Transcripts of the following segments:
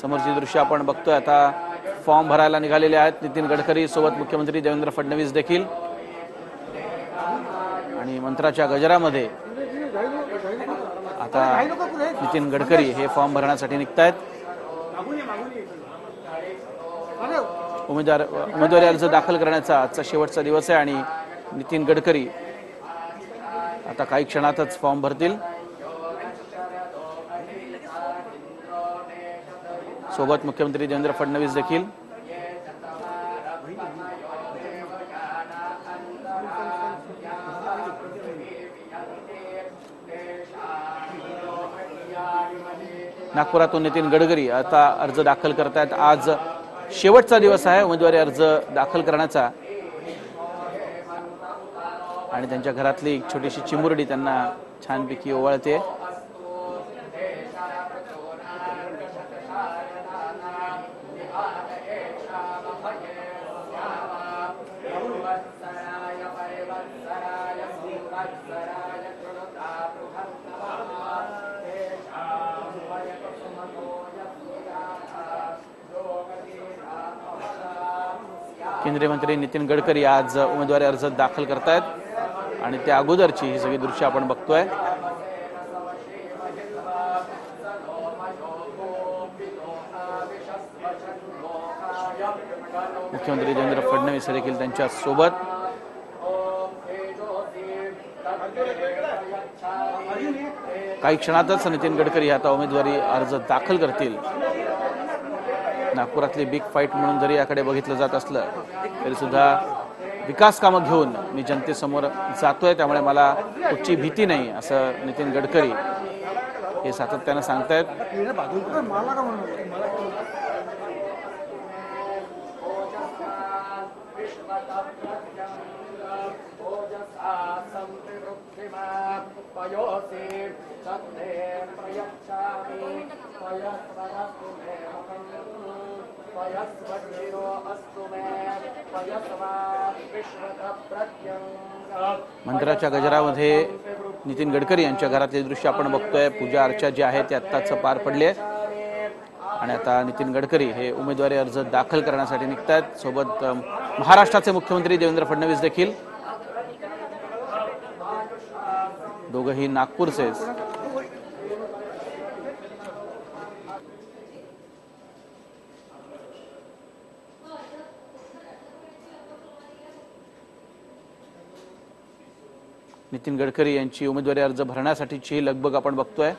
समोरची दृश्य आपण बघतोय. आता फॉर्म भरायला निघालेले आहेत. नितीन गडकरी सोबत मुख्यमंत्री देवेंद्र फडणवीस देखील. आणि मंत्राच्या गजरामध्ये आता नितीन गडकरी हे फॉर्म भरण्यासाठी निघतायत. उमेदवार उमेदवारी अर्ज दाखल करण्याचा आजचा शेवटचा दिवस आहे आणि नितीन गडकरी आता काही क्षणातच फॉर्म भरतील. सोबत मुख्यमंत्री देवेंद्र फडणवीस देखील. नागपुरातून नितीन गडकरी आता अर्ज दाखल करतायत. आज शेवटचा दिवस आहे. उमेदवारी अर्ज दाखल करण्याचा. आणि त्यांच्या घरातली एक छोटीशी चिमुरडी त्यांना छानपैकी ओवाळते. केंद्रीय मंत्री नितीन गडकरी आज उमेदवारी अर्ज दाखल करतायत आणि त्या अगोदरची ही सगळी दृश्य आपण बघतोय. मुख्यमंत्री देवेंद्र फडणवीस हे देखील त्यांच्यासोबत काही क्षणातच नितीन गडकरी आता उमेदवारी अर्ज दाखल करतील. नागपुरातली बिग फाईट म्हणून जरी याकडे बघितलं जात असलं तरी सुद्धा विकास कामं घेऊन मी जनतेसमोर जातोय त्यामुळे मला कुठची भीती नाही असं नितीन गडकरी हे सातत्यानं सांगतायत. हो मंदिराच्या गजरामध्ये नितीन गडकरी यांच्या घरातले दृश्य आपण बघतोय. पूजा अर्चा जी आहे ती आत्ताच पार पडली. आहे आणि आता नितीन गडकरी हे उमेदवारी अर्ज दाखल करण्यासाठी निघतायत. सोबत महाराष्ट्राचे मुख्यमंत्री देवेंद्र फडणवीस देखील दोघंही नागपूरचेच नितीन गडकरी यांची उमेदवारी अर्ज भरण्यासाठीची लगबग आपण बघतोय.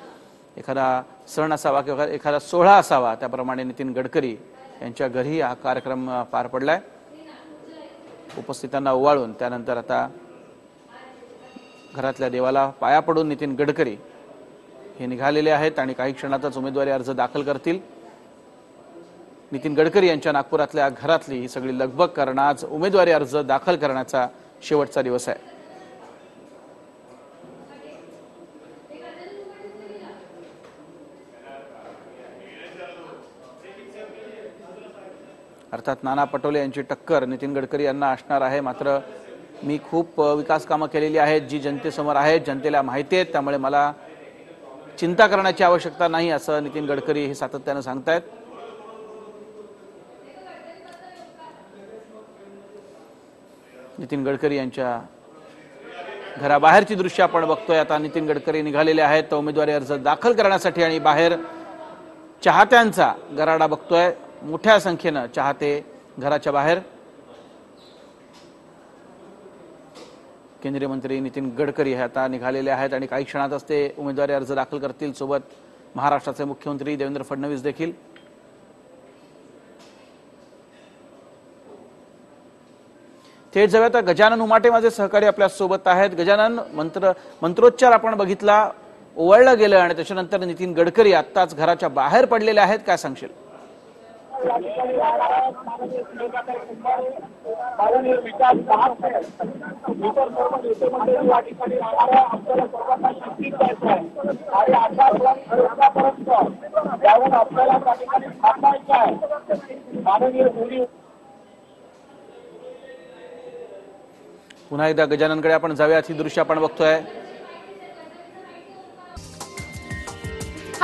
एखादा सण असावा किंवा एखादा सोहळा असावा त्याप्रमाणे नितीन गडकरी यांच्या घरी हा कार्यक्रम पार पडलाय. उपस्थितांना ओवाळून त्यानंतर आता घरातल्या देवाला पाया पडून नितीन गडकरी हे निघालेले आहेत आणि काही क्षणातच उमेदवारी अर्ज दाखल करतील. नितीन गडकरी यांच्या नागपुरातल्या घरातली ही सगळी लगबग कारण आज उमेदवारी अर्ज दाखल करण्याचा शेवटचा दिवस आहे. अर्थात नाना पटोले यांची टक्कर नितीन गडकरी यांना असणार आहे. मात्र मी खूप विकास कामं केलेली आहेत जी जनतेसमोर आहेत जनतेला माहिती आहेत त्यामुळे मला चिंता करण्याची आवश्यकता नाही असं नितीन गडकरी हे सातत्यानं सांगतायत. नितीन गडकरी यांच्या घराबाहेरची दृश्य आपण बघतोय. आता नितीन गडकरी निघालेले आहेत तर उमेदवारी अर्ज दाखल करण्यासाठी आणि बाहेर चाहत्यांचा गराडा बघतोय. मोठ्या संख्येनं चाहते घराच्या बाहेर. केंद्रीय मंत्री नितीन गडकरी हे आता निघालेले आहेत आणि काही क्षणातच ते उमेदवारी अर्ज दाखल करतील. सोबत महाराष्ट्राचे मुख्यमंत्री देवेंद्र फडणवीस देखील. थेट जाऊया तर गजानन उमाटे माझे सहकारी आपल्यासोबत आहेत. गजानन मंत्र मंत्रोच्चार आपण बघितला ओवळलं गेलं आणि त्याच्यानंतर नितीन गडकरी आत्ताच घराच्या बाहेर पडलेले आहेत. काय सांगशील? माननीय विकास महात्मे इतर सर्व नेतेमंडळी या ठिकाणी राहणाऱ्या आपल्याला सर्वांना शिक्षित द्यायचं आहे आणि अशा आतापर्यंत त्यावर आपल्याला त्या ठिकाणी थांबायचं आहे माननीय मोदी पुन्हा एकदा गजाननकडे आपण जाऊयात ही दृश्य आपण बघतोय.